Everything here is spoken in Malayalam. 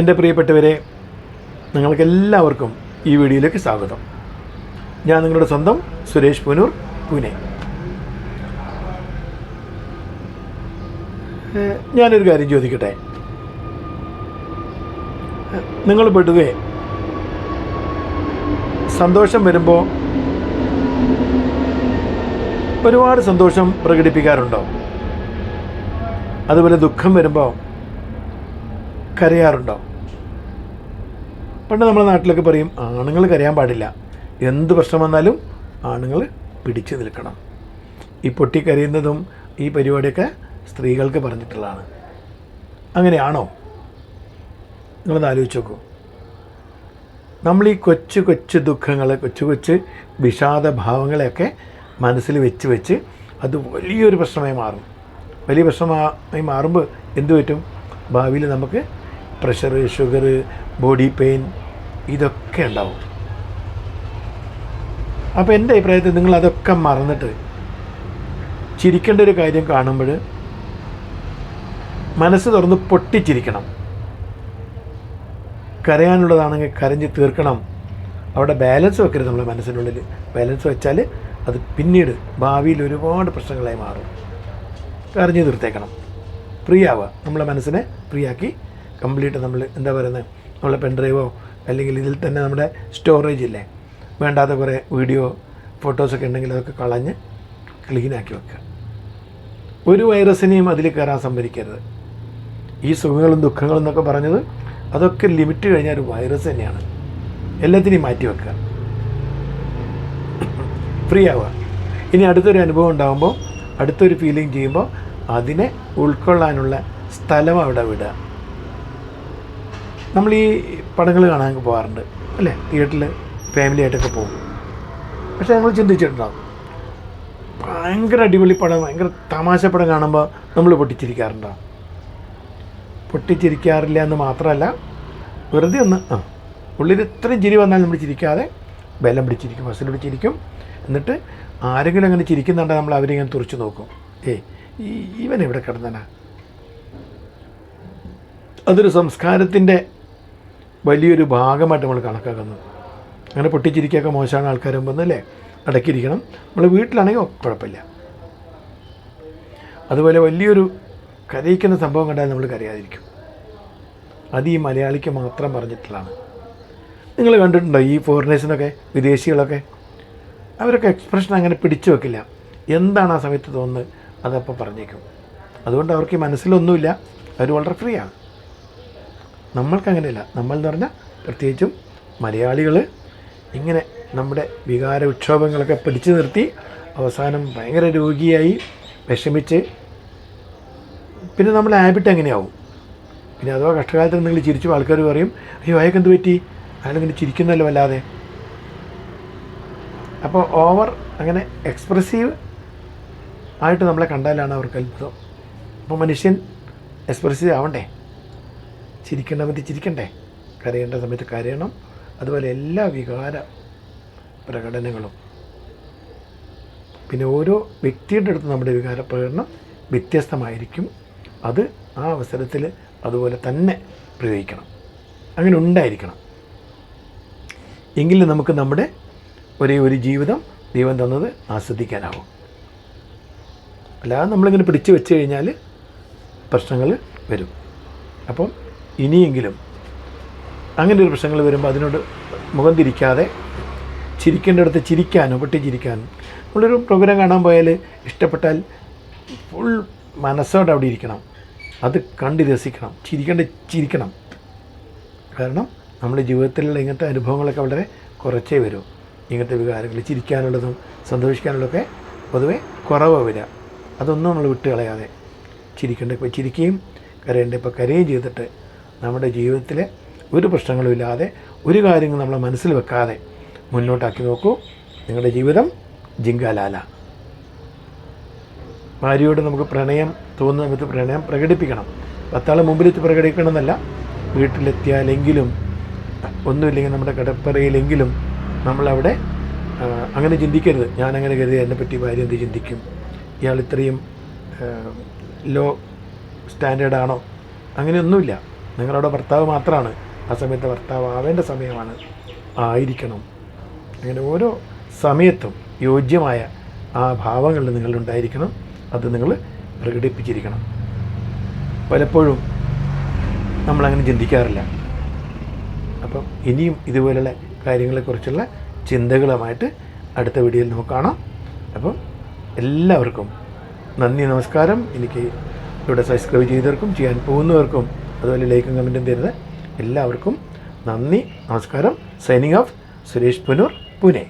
എന്റെ പ്രിയപ്പെട്ടവരെ നിങ്ങൾക്കെല്ലാവർക്കും ഈ വീഡിയോയിലേക്ക് സ്വാഗതം. ഞാൻ നിങ്ങളുടെ സ്വന്തം സുരേഷ് പുനൂർ പൂനെ. ഞാനൊരു കാര്യം ചോദിക്കട്ടെ? നിങ്ങൾ പെടുകയെ? സന്തോഷം വരുമ്പോൾ ഒരുപാട് സന്തോഷം പ്രകടിപ്പിക്കാറുണ്ടോ? അതുപോലെ ദുഃഖം വരുമ്പോൾ കരയാറുണ്ടോ പണ്ട് നമ്മുടെ നാട്ടിലൊക്കെ പറയും ആണുങ്ങൾ കരയാൻ പാടില്ല. എന്ത് പ്രശ്നം വന്നാലും ആണുങ്ങൾ പിടിച്ചു നിൽക്കണം. ഈ പൊട്ടി പൊട്ടിക്കരയുന്നതും ഈ പരിപാടിയൊക്കെ സ്ത്രീകൾക്ക് പറഞ്ഞിട്ടുള്ളതാണ്. അങ്ങനെയാണോ? നിങ്ങളൊന്ന് ആലോചിച്ച് നോക്കൂ. നമ്മൾ ഈ കൊച്ചു കൊച്ചു ദുഃഖങ്ങൾ കൊച്ചു കൊച്ചു വിഷാദഭാവങ്ങളെയൊക്കെ മനസ്സിൽ വെച്ച് വെച്ച് അത് വലിയൊരു പ്രശ്നമായി മാറും. വലിയ പ്രശ്നമായി മാറുമ്പോൾ എന്തു പറ്റും? ഭാവിയിൽ നമുക്ക് പ്രഷർ ഷുഗർ ബോഡി പെയിൻ ഇതൊക്കെ ഉണ്ടാവും. അപ്പോൾ എന്റെ അഭിപ്രായത്തിൽ നിങ്ങൾ അതൊക്കെ മറന്നിട്ട് ചിരിക്കേണ്ട ഒരു കാര്യം കാണുമ്പോൾ മനസ്സ് തുറന്ന് പൊട്ടിച്ചിരിക്കണം. കരയാനുള്ളതാണെങ്കിൽ കരഞ്ഞ് തീർക്കണം. അവിടെ ബാലൻസ് വെക്കരുത് നമ്മുടെ മനസ്സിനുള്ളിൽ. ബാലൻസ് വെച്ചാൽ അത് പിന്നീട് ഭാവിയിൽ ഒരുപാട് പ്രശ്നങ്ങളായി മാറും. കരഞ്ഞ് തീർത്തേക്കണം ഫ്രീ ആവുക. നമ്മളെ മനസ്സിനെ ഫ്രീ ആക്കി കംപ്ലീറ്റ് നമ്മൾ എന്താ പറയുന്നത് നമ്മളെ പെൻഡ്രൈവോ അല്ലെങ്കിൽ ഇതിൽ തന്നെ നമ്മുടെ സ്റ്റോറേജ് ഇല്ലേ വേണ്ടാത്ത കുറേ വീഡിയോ ഫോട്ടോസൊക്കെ ഉണ്ടെങ്കിൽ അതൊക്കെ കളഞ്ഞ് ക്ലീനാക്കി വെക്കുക. ഒരു വൈറസിനെയും അതിൽ കയറാൻ സംഭരിക്കരുത് ഈ സുഖങ്ങളും ദുഃഖങ്ങളും എന്നൊക്കെ പറഞ്ഞത് അതൊക്കെ ലിമിറ്റ് കഴിഞ്ഞാൽ ഒരു വൈറസ് തന്നെയാണ്. എല്ലാത്തിനെയും മാറ്റി വെക്കുക. ഫ്രീ ആവുക. ഇനി അടുത്തൊരു അനുഭവം ഉണ്ടാകുമ്പോൾ അടുത്തൊരു ഫീലിംഗ് ചെയ്യുമ്പോൾ അതിനെ ഉൾക്കൊള്ളാനുള്ള സ്ഥലം അവിടെ വിടുക. നമ്മൾ ഈ പടങ്ങൾ കാണാൻ പോകാറുണ്ട് അല്ലേ? തിയേറ്ററിൽ ഫാമിലി ആയിട്ടൊക്കെ പോകും. പക്ഷേ ഞങ്ങൾ ചിന്തിച്ചിട്ടുണ്ടാവും ഭയങ്കര അടിപൊളി പടം ഭയങ്കര തമാശ പടം കാണുമ്പോൾ നമ്മൾ പൊട്ടിച്ചിരിക്കാറുണ്ടാവും. പൊട്ടിച്ചിരിക്കാറില്ല എന്ന് മാത്രമല്ല വെറുതെ ഒന്ന് ആ ഉള്ളിൽ ഇത്രയും ചിരി വന്നാൽ നമ്മൾ ചിരിക്കാതെ ബലം പിടിച്ചിരിക്കും ബസ്സിൽ പിടിച്ചിരിക്കും. എന്നിട്ട് ആരെങ്കിലും അങ്ങനെ ചിരിക്കുന്നുണ്ടെങ്കിൽ നമ്മൾ അവരിങ്ങനെ തുറച്ചു നോക്കും. ഏയ് ഈ ഇവൻ എവിടെ കിടന്നനാ? അതൊരു സംസ്കാരത്തിന്റെ വലിയൊരു ഭാഗമായിട്ട് നമ്മൾ കണക്കാക്കുന്നത്. അങ്ങനെ പൊട്ടിച്ചിരിക്കൊക്കെ മോശമാണ് ആൾക്കാർ അല്ലേ? അടക്കിയിരിക്കണം നമ്മൾ വീട്ടിലാണെങ്കിൽ കുഴപ്പമില്ല. അതുപോലെ വലിയൊരു കരയിക്കുന്ന സംഭവം കണ്ടാൽ നമ്മൾ കരയാതിരിക്കും. അത് ഈ മലയാളിക്ക് മാത്രം പറഞ്ഞിട്ടുള്ളതാണ്. നിങ്ങൾ കണ്ടിട്ടുണ്ടോ ഈ ഫോറിനേഴ്സിനൊക്കെ വിദേശികളൊക്കെ? അവരൊക്കെ എക്സ്പ്രഷൻ അങ്ങനെ പിടിച്ചു വെക്കില്ല. എന്താണ് ആ സമയത്ത് തോന്നുന്നത്? അതപ്പോൾ പറഞ്ഞേക്കും. അതുകൊണ്ട് അവർക്ക് മനസ്സിലൊന്നുമില്ല. അവർ വളരെ ഫ്രീ ആണ്. നമ്മൾക്ക് അങ്ങനെയല്ല നമ്മൾ എന്ന് പറഞ്ഞാൽ പ്രത്യേകിച്ചും മലയാളികൾ ഇങ്ങനെ നമ്മുടെ വികാര വിക്ഷോഭങ്ങളൊക്കെ പിടിച്ചു നിർത്തി അവസാനം ഭയങ്കര രോഗിയായി വിഷമിച്ച് പിന്നെ നമ്മുടെ ഹാബിറ്റ് എങ്ങനെയാവും? പിന്നെ അഥവാ കഷ്ടകാലത്ത് നിങ്ങൾ ചിരിച്ചു ആൾക്കാർ പറയും അയ്യോ അയാൾക്ക് എന്ത് പറ്റി? അയാളിങ്ങനെ ചിരിക്കുന്നല്ലോ അല്ലാതെ അപ്പോൾ ഓവർ അങ്ങനെ എക്സ്പ്രസീവ് ആയിട്ട് നമ്മളെ കണ്ടാലാണ് അവർക്ക് അത്ഭുതം. അപ്പോൾ മനുഷ്യൻ എക്സ്പ്രസീവ് ആവണ്ടേ? ചിരിക്കേണ്ട സമയത്ത് ചിരിക്കണ്ടേ? കരയേണ്ട സമയത്ത് കരയണം. അതുപോലെ എല്ലാ വികാര പ്രകടനങ്ങളും. പിന്നെ ഓരോ വ്യക്തിയുടെ അടുത്ത് നമ്മുടെ വികാര പ്രകടനം വ്യത്യസ്തമായിരിക്കും. അത് ആ അവസരത്തിൽ അതുപോലെ തന്നെ പ്രയോഗിക്കണം. അങ്ങനെ ഉണ്ടായിരിക്കണം. എങ്കിലും നമുക്ക് നമ്മുടെ ഒരേ ഒരു ജീവിതം ദൈവം തന്നത് ആസ്വദിക്കാനാവും. അല്ലാതെ നമ്മളിങ്ങനെ പിടിച്ചു വെച്ച് കഴിഞ്ഞാൽ പ്രശ്നങ്ങൾ വരും. അപ്പം ഇനിയെങ്കിലും അങ്ങനെ ഒരു പ്രശ്നങ്ങൾ വരുമ്പോൾ അതിനോട് മുഖം തിരിക്കാതെ ചിരിക്കേണ്ടടുത്ത് ചിരിക്കാനോ പൊട്ടിച്ചിരിക്കാനും നമ്മളൊരു പ്രോഗ്രാം കാണാൻ പോയാൽ ഇഷ്ടപ്പെട്ടാൽ ഫുൾ മനസ്സോടെ അവിടെ ഇരിക്കണം. അത് കണ്ട് രസിക്കണം. ചിരിക്കേണ്ട ചിരിക്കണം. കാരണം നമ്മുടെ ജീവിതത്തിലുള്ള ഇങ്ങനത്തെ അനുഭവങ്ങളൊക്കെ വളരെ കുറച്ചേ വരും. ഇങ്ങനത്തെ വികാരങ്ങൾ ചിരിക്കാനുള്ളതും സന്തോഷിക്കാനുള്ളതൊക്കെ പൊതുവേ കുറവ് വരിക. അതൊന്നും നമ്മൾ വിട്ട് കളയാതെ ചിരിക്കേണ്ട ഇപ്പോൾ ചിരിക്കുകയും കരയേണ്ട ഇപ്പോൾ കരയും ചെയ്തിട്ട് നമ്മുടെ ജീവിതത്തിൽ ഒരു പ്രശ്നങ്ങളുമില്ലാതെ ഒരു കാര്യങ്ങളും നമ്മളെ മനസ്സിൽ വെക്കാതെ മുന്നോട്ടാക്കി നോക്കൂ. നിങ്ങളുടെ ജീവിതം ജിങ്കാലാല. ഭാര്യയോട് നമുക്ക് പ്രണയം തോന്നുന്ന സമയത്ത് പ്രണയം പ്രകടിപ്പിക്കണം. പത്താളെ മുമ്പിലെത്തി പ്രകടിപ്പിക്കണമെന്നല്ല. വീട്ടിലെത്തിയാലെങ്കിലും ഒന്നുമില്ലെങ്കിൽ നമ്മുടെ കടപ്പറയിലെങ്കിലും നമ്മളവിടെ അങ്ങനെ ചിന്തിക്കരുത്. ഞാനങ്ങനെ കരുതി എന്നെപ്പറ്റി ഭാര്യ എന്ത് ചിന്തിക്കും? ഇയാൾ ഇത്രയും ലോ സ്റ്റാൻഡേർഡാണോ? അങ്ങനെയൊന്നുമില്ല. നിങ്ങളുടെ ഭർത്താവ് മാത്രമാണ് ആ സമയത്ത് ഭർത്താവ് ആവേണ്ട സമയമാണ്. ആയിരിക്കണം. അങ്ങനെ ഓരോ സമയത്തും യോജ്യമായ ആ ഭാവങ്ങളിൽ നിങ്ങളുണ്ടായിരിക്കണം. അത് നിങ്ങൾ പ്രകടിപ്പിച്ചിരിക്കണം. പലപ്പോഴും നമ്മളങ്ങനെ ചിന്തിക്കാറില്ല. അപ്പം ഇനിയും ഇതുപോലുള്ള കാര്യങ്ങളെക്കുറിച്ചുള്ള ചിന്തകളുമായിട്ട് അടുത്ത വീഡിയോയിൽ നമുക്ക് കാണാം. അപ്പം എല്ലാവർക്കും നന്ദി നമസ്കാരം. എനിക്ക് ഇവിടെ സബ്സ്ക്രൈബ് ചെയ്തവർക്കും ചെയ്യാൻ പോകുന്നവർക്കും അതുപോലെ ലൈക്കും കമന്റും തരുന്ന എല്ലാവർക്കും നന്ദി നമസ്കാരം. Signing off Suresh Punoor Pune.